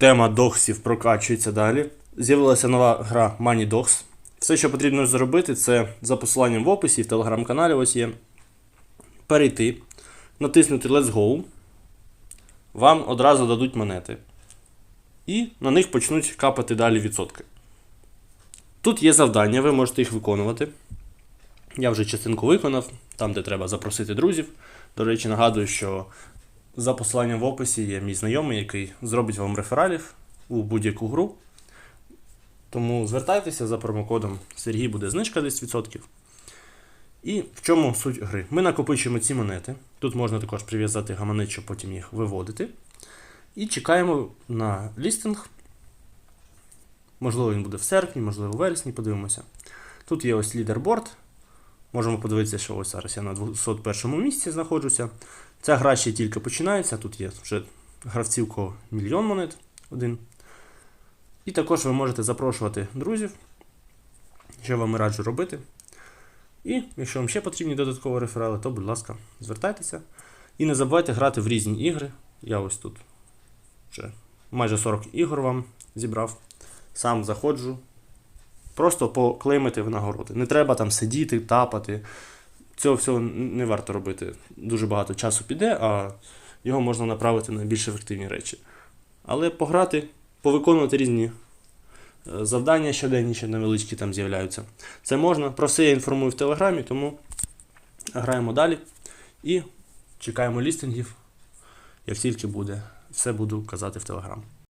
Тема доксів прокачується далі. З'явилася нова гра Money Dogs. Все, що потрібно зробити, це за посиланням в описі в телеграм-каналі ось є. Перейти, натиснути Let's Go. Вам одразу дадуть монети. І на них почнуть капати далі відсотки. Тут є завдання, ви можете їх виконувати. Я вже частинку виконав, там, де треба запросити друзів. До речі, нагадую, що за посиланням в описі є мій знайомий, який зробить вам рефералів у будь-яку гру. Тому звертайтеся за промокодом Сергій буде знижка 10%. І в чому суть гри? Ми накопичуємо ці монети. Тут можна також прив'язати гаманець, щоб потім їх виводити. І чекаємо на лістинг. Можливо, він буде в серпні, можливо, в вересні, подивимося. Тут є ось лідерборд. Можемо подивитися, що ось зараз я на 201 місці знаходжуся. Ця гра ще тільки починається. Тут є вже гравців кого мільйон монет один. І також ви можете запрошувати друзів, що вам і раджу робити. І якщо вам ще потрібні додаткові реферали, то, будь ласка, звертайтеся. І не забувайте грати в різні ігри. Я ось тут вже майже 40 ігор вам зібрав. Сам заходжу. Просто поклеймити винагороди. Не треба там сидіти, тапати. Цього всього не варто робити. Дуже багато часу піде, а його можна направити на більш ефективні речі. Але пограти, повиконувати різні е, завдання щоденні, ще невеличкі там з'являються. Це можна. Про все я інформую в Телеграмі, тому граємо далі і чекаємо лістингів. Як тільки буде, все буду казати в Телеграм.